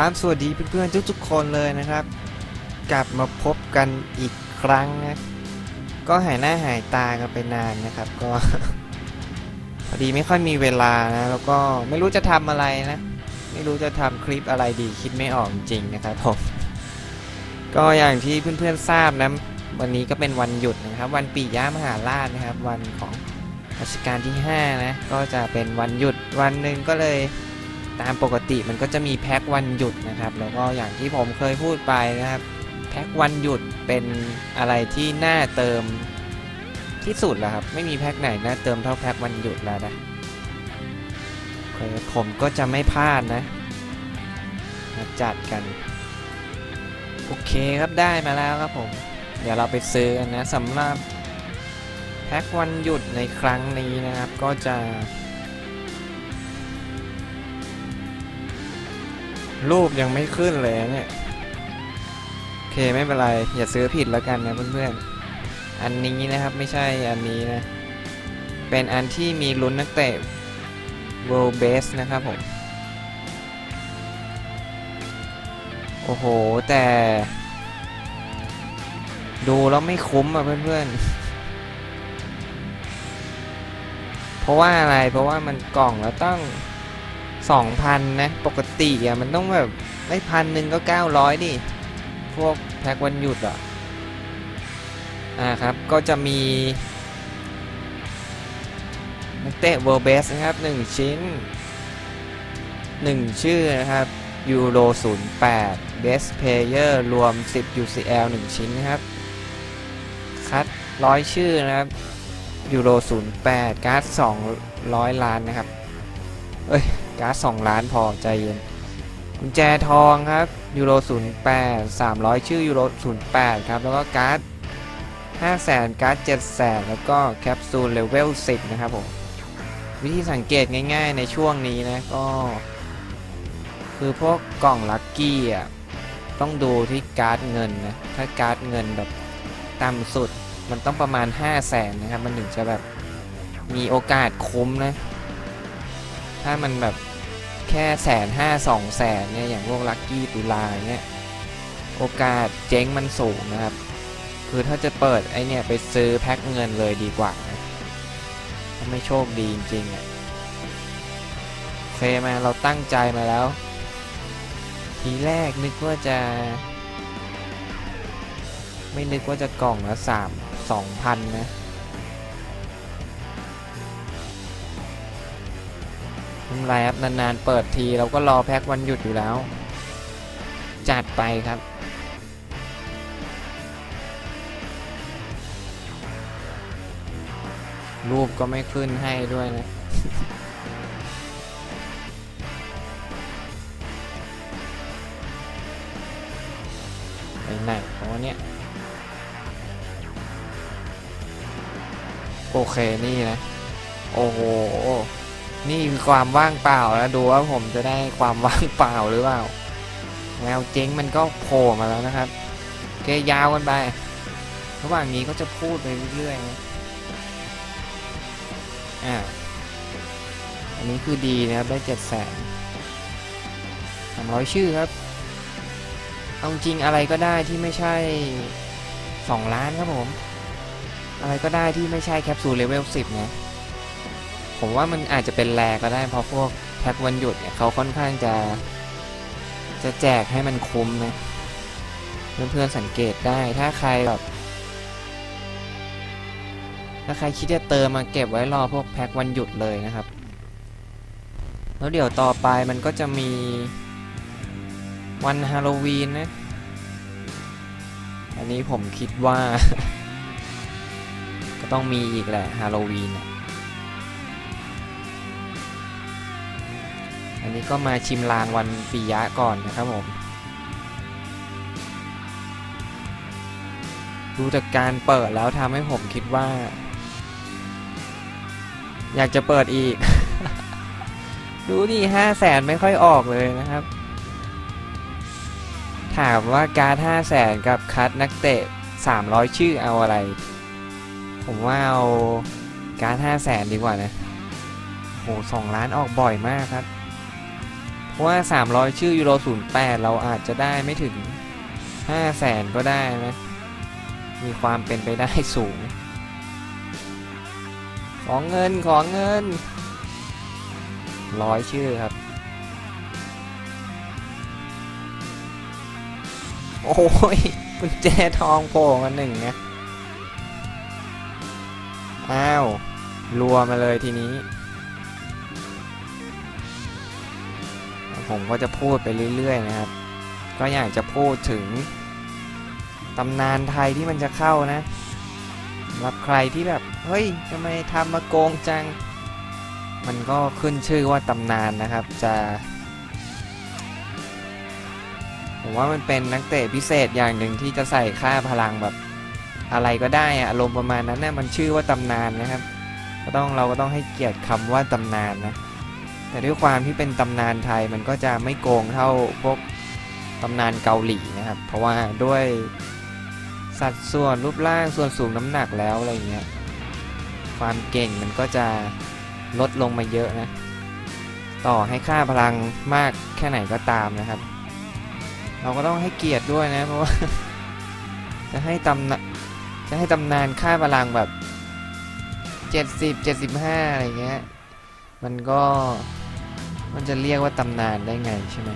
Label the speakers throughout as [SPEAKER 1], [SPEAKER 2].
[SPEAKER 1] ครับ สวัสดีเพื่อนๆทุกๆคนเลยนะครับ กลับมาพบกันอีกครั้งนะก็หายหน้าหายตากันไปนานนะครับ ก็ พอดีไม่ค่อยมีเวลานะ แล้วก็ไม่รู้จะทำอะไรนะ ไม่รู้จะทำคลิปอะไรดีคิดไม่ออกจริงนะครับผมก็อย่างที่เพื่อนๆทราบนะวันนี้ก็เป็นวันหยุดนะครับ วันปียะมหาราชนะครับ วันของรัชกาลที่ 5 นะ ก็จะเป็นวันหยุดวันหนึ่งก็เลย ตามปกติมันก็จะมีแพ็ควันหยุดนะครับ แล้วก็อย่างที่ผมเคยพูดไปนะครับ แพ็ควันหยุดเป็นอะไรที่น่าเติมที่สุดแล้วครับ ไม่มีแพ็คไหนน่าเติมเท่าแพ็ควันหยุดแล้วนะผมก็จะไม่พลาดนะมาจัดกัน โอเคครับได้มาแล้วครับผม เดี๋ยวเราไปซื้อกันนะสำหรับแพ็ควันหยุดในครั้งนี้นะครับ ก็จะ รูปยังไม่ขึ้นเลยเนี่ยโอเคไม่เป็นไร อย่าซื้อผิดแล้วกันนะเพื่อนๆ อันนี้นะครับไม่ใช่อันนี้นะ เป็นอันที่มีลุ้นนักเตะ World Base นะครับผม โอ้โห แต่ ดูแล้วไม่คุ้มอะเพื่อนๆ เพราะว่าอะไรเพราะว่ามันกล่องแล้วต้อง สองพันนะ ปกติอะ มันต้องแบบไม่พันหนึ่งก็เก้าร้อยดิ พวกแพ็กวันหยุดอะ อ่าครับ ก็จะมีนักเตะเวอร์เบสนะครับหนึ่งชิ้นหนึ่งชื่อนะครับยูโร08 Best Player รวม 10 UCL 1 ชิ้นนะครับ คัดร้อยชื่อนะครับยูโร08 การ์ด 200 ล้านนะครับ เอ้ย การ์ด2ล้านพอใจเย็นกุญแจทองครับยูโร08 300 ชื่อยูโร08 ครับ แล้วก็การ์ด500,000การ์ด700,000แล้วก็แคปซูลเลเวล10 นะครับผม วิธีสังเกตง่ายๆในช่วงนี้นะก็ คือพวกกล่องลัคกี้อะ ต้องดูที่การ์ดเงินนะ ถ้าการ์ดเงินแบบต่ำสุดมันต้องประมาณ 5 0 0แสนนะครับ มันถึงจะแบบมีโอกาสคุ้มนะ ถ้ามันแบบแค่แสนห้าสองแสนเนี่ยอย่างพวกลัคกี้ตุลาเนี่ยโอกาสเจ๊งมันสูงนะครับ คือถ้าจะเปิดไอเนี่ยไปซื้อแพ็คเงินเลยดีกว่านะถ้าไม่โชคดีจริงๆอะโอเคมาเราตั้งใจมาแล้ว ทีแรกนึกว่าจะ ไม่นึกว่าจะกล่องละสามสองพันนะ ไม่เป็นไรครับนานๆเปิดทีเราก็รอแพ็ควันหยุดอยู่แล้ว จัดไปครับ รูปก็ไม่ขึ้นให้ด้วยนะไปไหนเพราะว่าเนี่ยโอเคนี่นะ โอ้โห นี่คือความว่างเปล่าแล้วดูว่าผมจะได้ความว่างเปล่าหรือเปล่าแมวเจ๊งมันก็โผล่มาแล้วนะครับโอเคยาวกันไประหว่างนี้ก็จะพูดไปเรื่อยๆนะอ่าอันนี้คือดีนะครับได้เจ็ดแสนสามร้อยชื่อครับเอาจริงอะไรก็ได้ที่ไม่ใช่สองล้านครับผม อะไรก็ได้ที่ไม่ใช่แคปซูลเลเวลสิบนะ ผมว่ามันอาจจะเป็นแรก็ได้เพราะพวกแพ็ควันหยุดเนี่ยเขาค่อนข้างจะ จะแจกให้มันคุ้มนะเพื่อนๆสังเกตได้ถ้าใครแบบถ้าใครคิดจะเติมมาเก็บไว้รอพวกแพ็ควันหยุดเลยนะครับ แล้วเดี๋ยวต่อไปมันก็จะมีวันฮาโลวีนนะ อันนี้ผมคิดว่า ก็ต้องมีอีกแหละฮาโลวีนอะ อันนี้ก็มาชิมลางวันปียะก่อนนะครับผม ดูจากการเปิดแล้วทำให้ผมคิดว่า อยากจะเปิดอีก ดูนี่ห้าแสนไม่ค่อยออกเลยนะครับ ถามว่าการ์ดห้าแสนกับคัดนักเตะสามร้อยชื่อเอาอะไร ผมว่าเอาการ์ดห้าแสนดีกว่านะโหสองล้านออกบ่อยมากครับ เพราะว่า 300 ชื่อยูโร08 เราอาจจะได้ไม่ถึง5แสนก็ได้นะ มีความเป็นไปได้สูง ของเงินของเงินร้อยชื่อครับ โอ้ยกุญแจทองโผล่มาหนึ่งนะ อ้าว รัวมาเลยทีนี้ ผมก็จะพูดไปเรื่อยๆนะครับ ก็อยากจะพูดถึงตำนานไทยที่มันจะเข้านะรับใครที่แบบ เฮ้ยทำไมทำมาโกงจัง มันก็ขึ้นชื่อว่าตำนานนะครับจะผมว่ามันเป็นนักเตะพิเศษอย่างหนึ่งที่จะใส่ค่าพลังแบบอะไรก็ได้อะอารมณ์ประมาณนั้นนะมันชื่อว่าตำนานนะครับ ก็ต้องเราก็ต้องให้เกียรติคำว่าตำนานนะ แต่ด้วยความที่เป็นตำนานไทยมันก็จะไม่โกงเท่าพวกตำนานเกาหลีนะครับ เพราะว่าด้วยสัดส่วนรูปร่างส่วนสูงน้ำหนักแล้วอะไรเงี้ยความเก่งมันก็จะลดลงมาเยอะนะ ต่อให้ค่าพลังมากแค่ไหนก็ตามนะครับ เราก็ต้องให้เกียรติด้วยนะ เพราะว่า จะให้ตำนาจะให้ตำนานค่าพลังแบบ 70 75 อะไรเงี้ย มันก็ มันจะเรียกว่าตำนานได้ไงใช่ไหม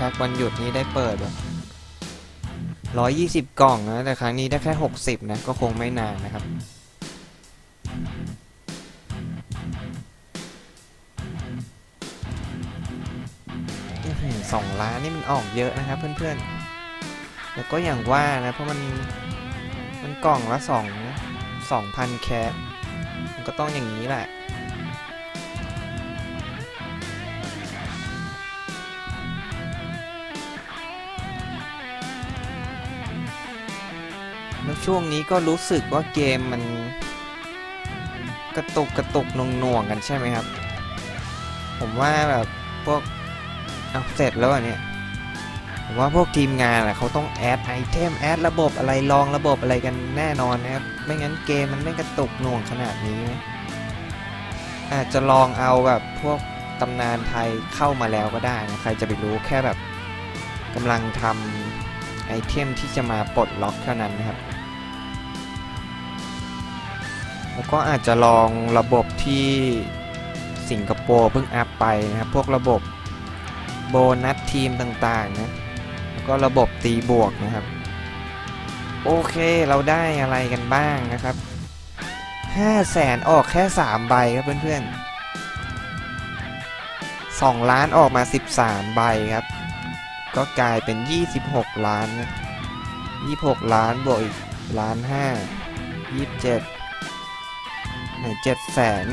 [SPEAKER 1] แพ็ควันหยุดนี้ได้เปิดแบบร้อยยี่สิบกล่องนะ แต่ครั้งนี้ได้แค่หกสิบนะ ก็คงไม่นานนะครับ สองล้านนี่มันออกเยอะนะครับเพื่อนๆ แล้วก็อย่างว่านะ เพราะมันมันกล่องละสองสองพันแคสมันก็ต้องอย่างนี้แหละ ช่วงนี้ก็รู้สึกว่าเกมมันกระตุกกระตุกหน่วงๆกันใช่ไหมครับ ผมว่าแบบพวกเอาเสร็จแล้วอะเนี่ยผมว่าพวกทีมงานอะเขาต้องแอดไอเทมแอดระบบอะไรลองระบบอะไรกันแน่นอนนะครับ ไม่งั้นเกมมันไม่กระตุกหน่วงขนาดนี้นะอาจจะลองเอาแบบพวกตำนานไทยเข้ามาแล้วก็ได้นะใครจะไปรู้แค่แบบกำลังทำไอเทมที่จะมาปลดล็อกเท่านั้นนะครับ แล้วก็อาจจะลองระบบที่สิงคโปร์เพิ่งอัพไปนะครับ พวกระบบโบนัสทีมต่างๆนะ แล้วก็ระบบตีบวกนะครับ โอเคเราได้อะไรกันบ้างนะครับ5แสนออกแค่ 3 ใบครับเพื่อนๆ2ล้านออกมา 13 ใบครับ ก็กลายเป็น 26 ล้านนะ26 ล้านบวกอีกล้านห้า27 ไหนเจ็ดแสน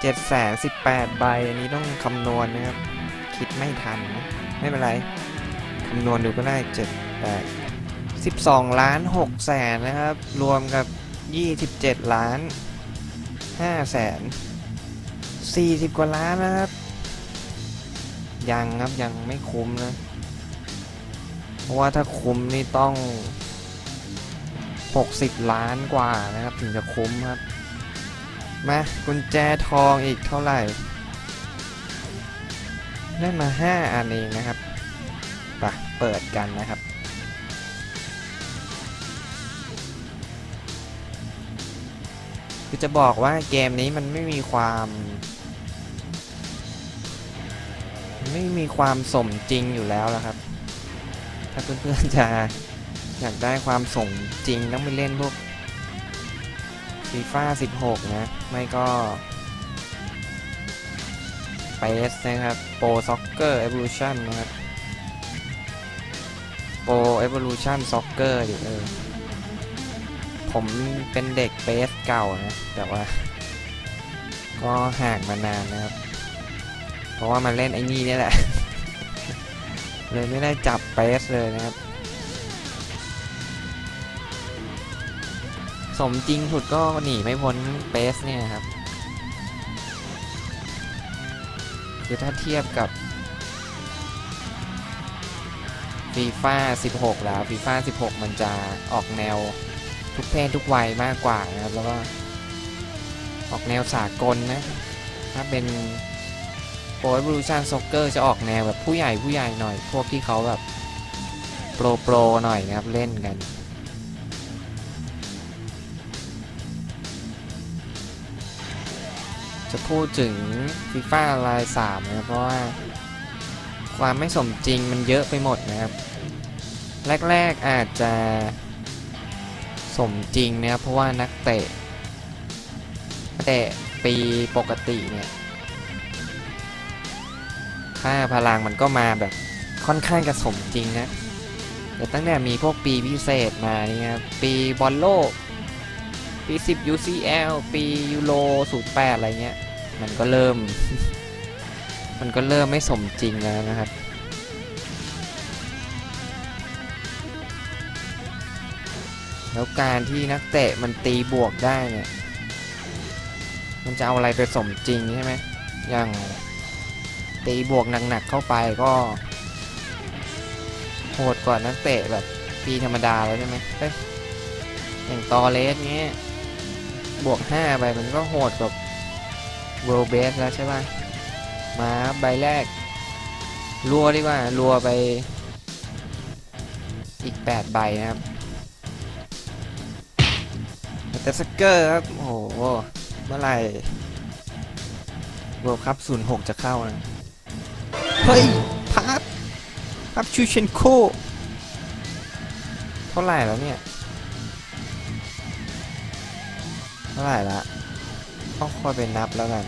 [SPEAKER 1] เจ็ดแสนสิบแปดใบ อันนี้ต้องคำนวณนะครับ คิดไม่ทันนะไม่เป็นไรคำนวณดูก็ได้เจ็ดแปดสิบสองล้านหกแสนนะครับ รวมกับยี่สิบเจ็ดล้านห้าแสนสี่สิบกว่าล้านนะครับ ยังครับยังไม่คุ้มนะ เพราะว่าถ้าคุ้มนี่ต้อง60ล้านกว่านะครับ ถึงจะคุ้มครับ มากุญแจทองอีกเท่าไหร่ ได้มา 5 อันเองนะครับไปเปิดกันนะครับ คือจะบอกว่าเกมนี้มันไม่มีความ ไม่มีความสมจริงอยู่แล้วละครับ ถ้าเพื่อนๆจะอยากได้ความสมจริงต้องไปเล่นพวก ฟีฟ่า16 นะ ไม่ก็ p ปสนะครับ Pro Soccer Evolution นนะครับ Pro Evolution Soccer ดิเออผมเป็นเด็กเปสเก่านะ แต่ว่า ก็ห่างมานานนะครับ เพราะว่ามันเล่นไอ้นี่นี่แหละ เลยไม่ได้จับเปสเลยนะครับ สมจริงสุดก็หนีไม่พ้นเปสเนี่ยครับ คือถ้าเทียบกับฟีฟ่า16 แล้วฟีฟ่า16 มันจะออกแนวทุกเพศทุกวัยมากกว่านะครับ แล้วก็ออกแนวสากลนะ ถ้าเป็นโปร Evolution Soccer จะออกแนวแบบผู้ใหญ่ผู้ใหญ่หน่อย พวกที่เขาแบบโปรโปรหน่อยนะครับ เล่นกัน จะพูดถึงฟีฟ่าลายสามนะครับเพราะว่าความไม่สมจริงมันเยอะไปหมดนะครับ แรกๆอาจจะสมจริงนะครับเพราะว่านักเตะเตะปีปกติเนี่ยค่าพลังมันก็มาแบบค่อนข้างจะสมจริงนะแต่ตั้งแต่มีพวกปีพิเศษมาเนี่ยครับปีบอลโลก ปี10 UCL ปียูโร08 อะไรเงี้ย มันก็เริ่ม มันก็เริ่มไม่สมจริงแล้วนะครับ แล้วการที่นักเตะมันตีบวกได้เนี่ย มันจะเอาอะไรไปสมจริงใช่ไหม อย่างตีบวกหนักๆเข้าไปก็โหดกว่านักเตะแบบปีธรรมดาแล้วใช่ไหมเอ้ยอย่างตอเลสเงี้ย บวก 5 ไปมันก็โหดกับ World Base แล้วใช่ป่ะมาใบแรก รัวดีกว่า รัวไป อีก 8 ใบนะครับแต่สเกอร์ครับ โอ้โห เมื่อไหร่ World Cup 06 จะเข้านะ เฮ้ยพับพับชูเชนโคเท่าไหร่แล้วเนี่ย ท่าไหร่ละต้องค่อยไปนับแล้วกัน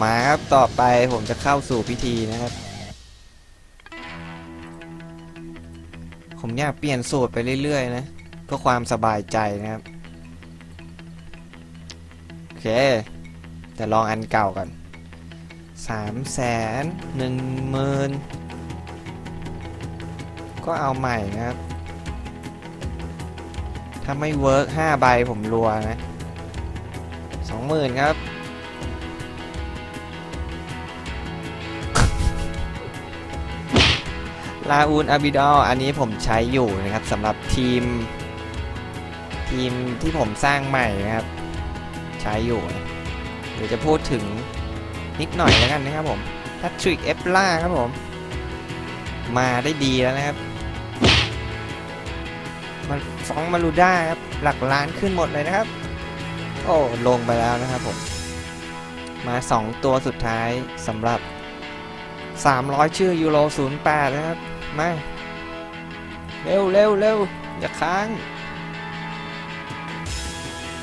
[SPEAKER 1] มาครับต่อไปผมจะเข้าสู่พิธีนะครับ ผมอยากเปลี่ยนสูตรไปเรื่อยๆนะ เพื่อความสบายใจนะครับ โอเค แต่ลองอันเก่าก่อนสามแสนหนึ่งหมื่นก็เอาใหม่นะครับ ถ้าไม่เวิร์กห้าใบผมรัวนะ องหมื่นครับ ลาอูนอาบิดอลอันนี้ผมใช้อยู่นะครับสำหรับทีม ทีมที่ผมสร้างใหม่นะครับ ใช้อยู่นะเดี๋ยวจะพูดถึงนิดหน่อยแล้วกันนะครับผมแพทริกเอฟล่าครับผม มาได้ดีแล้วนะครับมันฟองมารูด้าครับ หลักล้านขึ้นหมดเลยนะครับ โอ้ลงไปแล้วนะครับผม มา 2 ตัวสุดท้ายสำหรับ 300 ชื่อยูโร08 นะครับ มา เร็วเร็วเร็วอย่าค้าง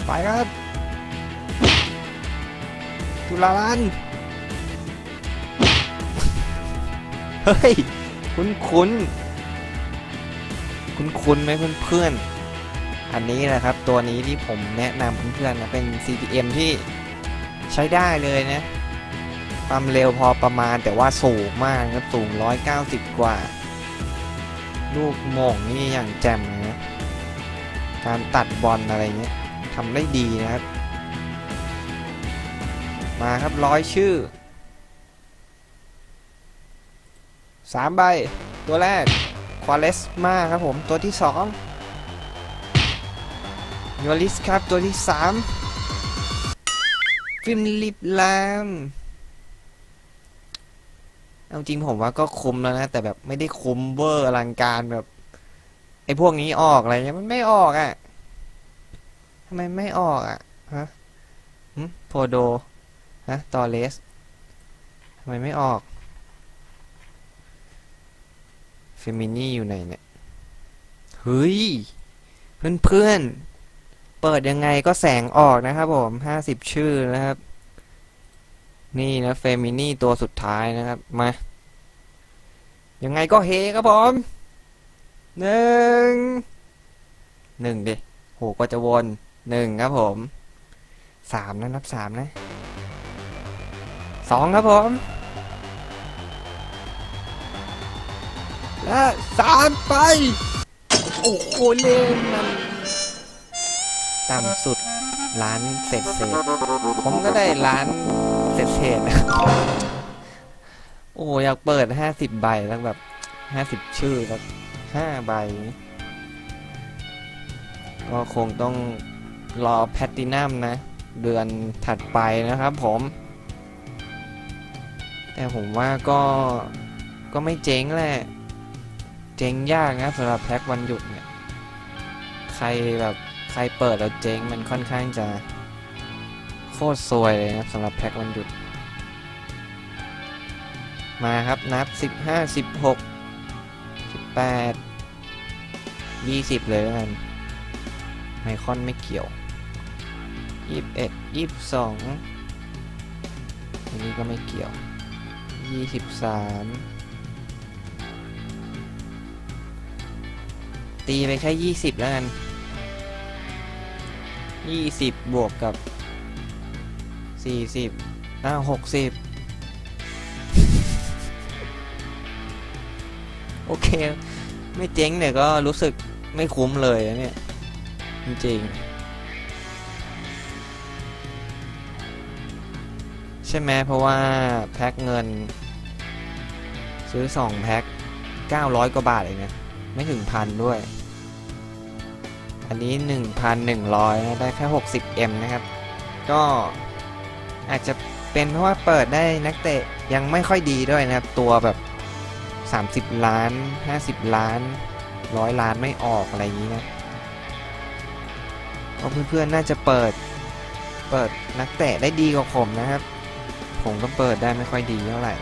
[SPEAKER 1] ไปครับจุฬาลันเฮ้ย คุ้นคุ้นคุ้นคุ้นไหมเพื่อนๆอัน อันนี้นะครับตัวนี้ที่ผมแนะนำเพื่อนๆนะเป็น CPM ที่ใช้ได้เลยนะความเร็วพอประมาณแต่ว่าสูงมากนะครับสูง 190 กว่า ลูกโมงนี่อย่างแจ่มนะการตัดบอลอะไรเงี้ยทำได้ดีนะครับ มาครับร้อยชื่อสามใบ ตัวแรกควาเลสมาครับผม ตัวที่ สองยูลิสครับตัวที่สามฟิลิปลามเอาจริงผมว่าก็คุ้มแล้วนะ แต่แบบไม่ได้คุ้มเวอร์อลังการแบบ ไอ้พวกนี้ออกอะไรเงี้ยมันไม่ออกอะ่ะทำไมไม่ออกอะ่ะฮะหึโพโดฮะตอเลสทำไมไม่ออกเฟมินี่อยู่ไหนเนี่ยเฮ้ยเพื่อนเพื่อน เปิดยังไงก็แสงออกนะครับผมห้าสิบชื่อนะครับ นี่นะเฟมินี่ตัวสุดท้ายนะครับ มา ยังไงก็เฮครับผมหนึ่งหนึ่งดิโหก็จะวนหนึ่งครับผมสามนะนับสามนะสองครับผม และสามไป โอ้โหเล่นมัน ต่ำสุดล้านเศษเศษผมก็ได้ล้านเศษเศษนะโอ้อยากเปิดห้าสิบใบแล้วแบบห้าสิบชื่อแล้วห้าใบ ก็คงต้องรอแพตตินัมนะ เดือนถัดไปนะครับผม แต่ผมว่าก็ก็ไม่เจ๊งแหละ เจ๊งยากนะสำหรับแพ็กวันหยุดเนี่ย ใครแบบ ใครเปิดแล้วเจ๊งมันค่อนข้างจะโคตรซวยเลยนะสำหรับแพ็กวันหยุด มาครับนับ 15 16 18 20 เลยแล้วกันไมคอนไม่เกี่ยว 21 22 อันนี้ก็ไม่เกี่ยว 23 ตีไปแค่ 20 แล้วกัน 20บวกกับ40อ้าว60โอเค ไม่เจ๊งเนี่ยก็รู้สึกไม่คุ้มเลยเนี่ย จริงใช่ไหมเพราะว่าแพ็คเงิน ซื้อ 2 แพ็ค900 กว่าบาทเองนะ ไม่ถึงพันด้วย อันนี้ 1,100นะได้แค่ 60M นะครับ ก็อาจจะเป็นเพราะว่าเปิดได้นักเตะยังไม่ค่อยดีด้วยนะครับ ตัวแบบ 30 ล้าน 50 ล้าน 100 ล้านไม่ออกอะไรอย่างนี้นะก็เพื่อนๆน่าจะเปิดเปิดนักเตะได้ดีกว่าผมนะครับ ผมก็เปิดได้ไม่ค่อยดีเท่าไหร่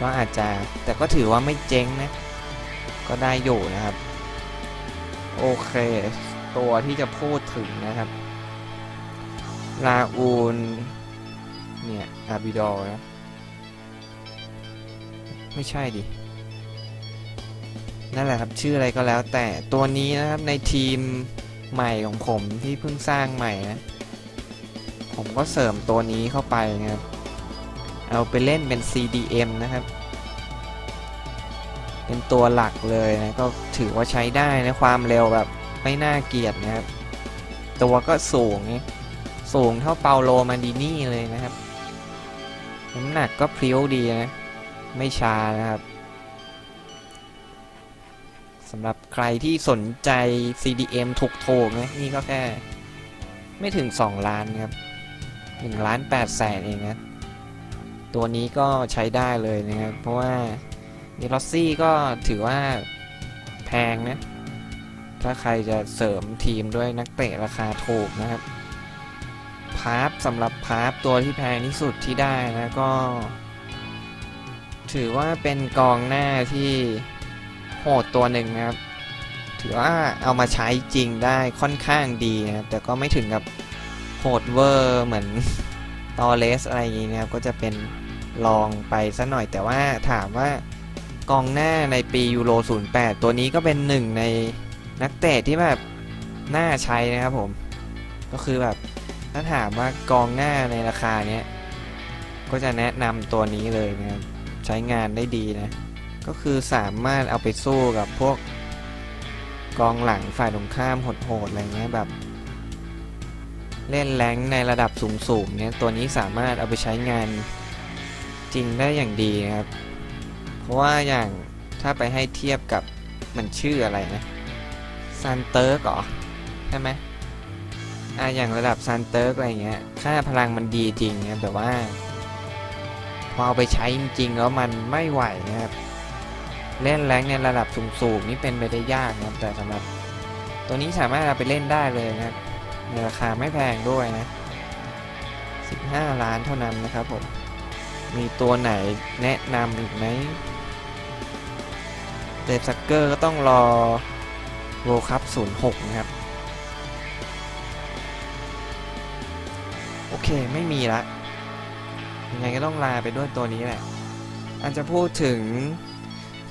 [SPEAKER 1] ก็อาจจะแต่ก็ถือว่าไม่เจ๊งนะ ก็ได้อยู่นะครับ โอเค ตัวที่จะพูดถึงนะครับ ลาอูน เนี่ย อาบิดอลนะ ไม่ใช่ดิ นั่นแหละครับ ชื่ออะไรก็แล้วแต่ตัวนี้นะครับในทีมใหม่ของผมที่เพิ่งสร้างใหม่นะ ผมก็เสริมตัวนี้เข้าไปนะครับ เอาไปเล่นเป็น CDM นะครับ เป็นตัวหลักเลยนะก็ถือว่าใช้ได้นะความเร็วแบบไม่น่าเกลียดนะครับ ตัวก็สูงสูงเท่าเปาโลมาดินี่เลยนะครับน้ำหนักก็พริ้วดีนะ ไม่ช้านะครับสำหรับใครที่สนใจ CDM ถูกๆนะนี่ก็แค่ ไม่ถึง 2 ล้านครับ1ล้าน8แสนเองนะ ตัวนี้ก็ใช้ได้เลยนะครับ เพราะว่า นิลอสซี่ก็ถือว่าแพงนะ ถ้าใครจะเสริมทีมด้วยนักเตะราคาถูกนะครับ พาร์ฟสำหรับพาร์ฟตัวที่แพงที่สุดที่ได้นะก็ ถือว่าเป็นกองหน้าที่โหดตัวหนึ่งนะครับ ถือว่าเอามาใช้จริงได้ค่อนข้างดีนะครับ แต่ก็ไม่ถึงกับโหดเวอร์เหมือนตอเลสอะไรอย่างนี้นะครับ ก็จะเป็นลองไปซะหน่อยแต่ว่าถามว่า กองหน้าในปียูโร 08 ตัวนี้ก็เป็นหนึ่งในนักเตะที่แบบน่าใช้นะครับผม ก็คือแบบถ้าถามว่ากองหน้าในราคาเนี้ยก็จะแนะนำตัวนี้เลยนะครับใช้งานได้ดีนะ ก็คือสามารถเอาไปสู้กับพวกกองหลังฝ่ายตรงข้ามโหดๆอะไรเงี้ยแบบ เล่นแรงในระดับสูงๆเนี่ยตัวนี้สามารถเอาไปใช้งานจริงได้อย่างดีนะครับ เพราะว่าอย่างถ้าไปให้เทียบกับมันชื่ออะไรนะซันเตอร์กเหรอใช่ไหมอ่าอย่างระดับซันเตอร์อะไรเงี้ยค่าพลังมันดีจริงนะแต่ว่า พอเอาไปใช้จริงๆแล้วมันไม่ไหวนะครับเล่นแรงในระดับสูงๆนี่เป็นไปได้ยากนะครับแต่สำหรับตัวนี้สามารถเอาไปเล่นได้เลยนะครับในราคาไม่แพงด้วยนะ 15 ล้านเท่านั้นนะครับผม มีตัวไหนแนะนำอีกไหม เดฟซักเกอร์ก็ต้องรอโวคัพ06 นะครับ โอเคไม่มีละยังไงก็ต้องลาไปด้วยตัวนี้แหละ อาจจะพูดถึง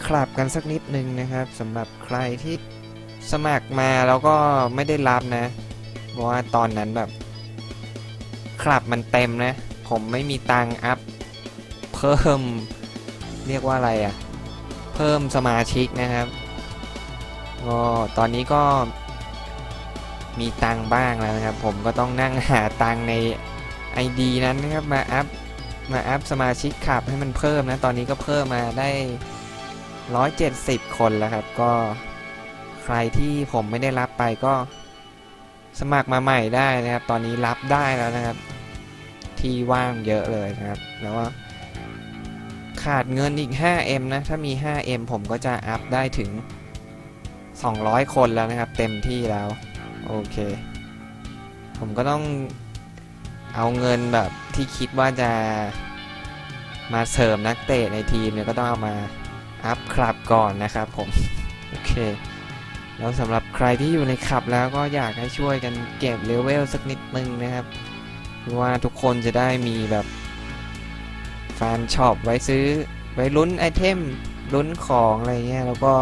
[SPEAKER 1] คลับกันสักนิดนึงนะครับสำหรับใครที่สมัครมาแล้วก็ไม่ได้รับนะ เพราะว่าตอนนั้นแบบคลับมันเต็มนะ ผมไม่มีตังค์อัพเพิ่ม เรียกว่าอะไรอะ่ะ พิ่มสมาชิกนะครับก็ตอนนี้ก็มีตังบ้างแล้วนะครับ ผมก็ต้องนั่งหาตังใน ID นั้นนะครับมาอัพมาอัพสมาชิกขับให้มันเพิ่มนะ ตอนนี้ก็เพิ่มมาได้ 170 คนแล้วครับ ก็ใครที่ผมไม่ได้รับไปก็สมัครมาใหม่ได้นะครับ ตอนนี้รับได้แล้วนะครับ ที่ว่างเยอะเลยนะครับ แล้วว่า ขาดเงินอีก 5M นะ ถ้ามี 5M ผมก็จะอัพได้ถึง 200 คนแล้วนะครับ เต็มที่แล้ว โอเค ผมก็ต้องเอาเงินแบบที่คิดว่าจะมาเสริมนักเตะในทีมเนี่ยก็ต้องเอามาอัพคลับก่อนนะครับผม โอเค แล้วสำหรับใครที่อยู่ในคลับแล้วก็อยากให้ช่วยกันเก็บเลเวลสักนิดนึงนะครับเพราะว่าทุกคนจะได้มีแบบ แฟนช็อปไว้ซื้อ ไว้ลุ้นไอเทมลุ้นของอะไรเงี้ยแล้วก็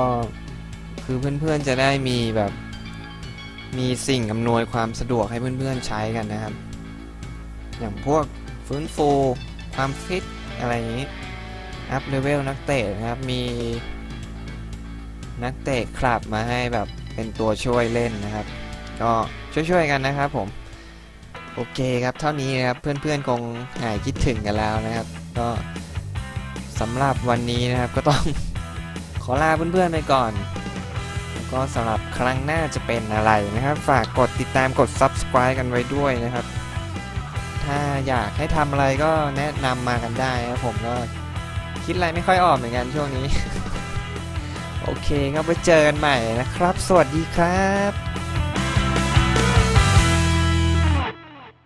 [SPEAKER 1] คือเพื่อนๆจะได้มีแบบมีสิ่งอำนวยความสะดวกให้เพื่อนๆใช้กันนะครับ อย่างพวกฟื้นฟูความฟิตอะไรอย่างนี้ อัพเลเวลนักเตะนะครับ มีนักเตะคลับมาให้แบบเป็นตัวช่วยเล่นนะครับ ก็ช่วยๆกันนะครับผม โอเคครับ เท่านี้นะครับ เพื่อนๆคงหายคิดถึงกันแล้วนะครับ ก็สำหรับวันนี้นะครับก็ต้อง ขอลาเพื่อนๆไปก่อนก็สำหรับครั้งหน้าจะเป็นอะไรนะครับ ฝากกดติดตามกด subscribe กันไว้ด้วยนะครับ ถ้าอยากให้ทำอะไรก็แนะนำมากันได้นะครับผมก็คิดอะไรไม่ค่อยออกเหมือนกันช่วงนี้ โอเคครับไว้เจอกันใหม่นะครับ สวัสดีครับ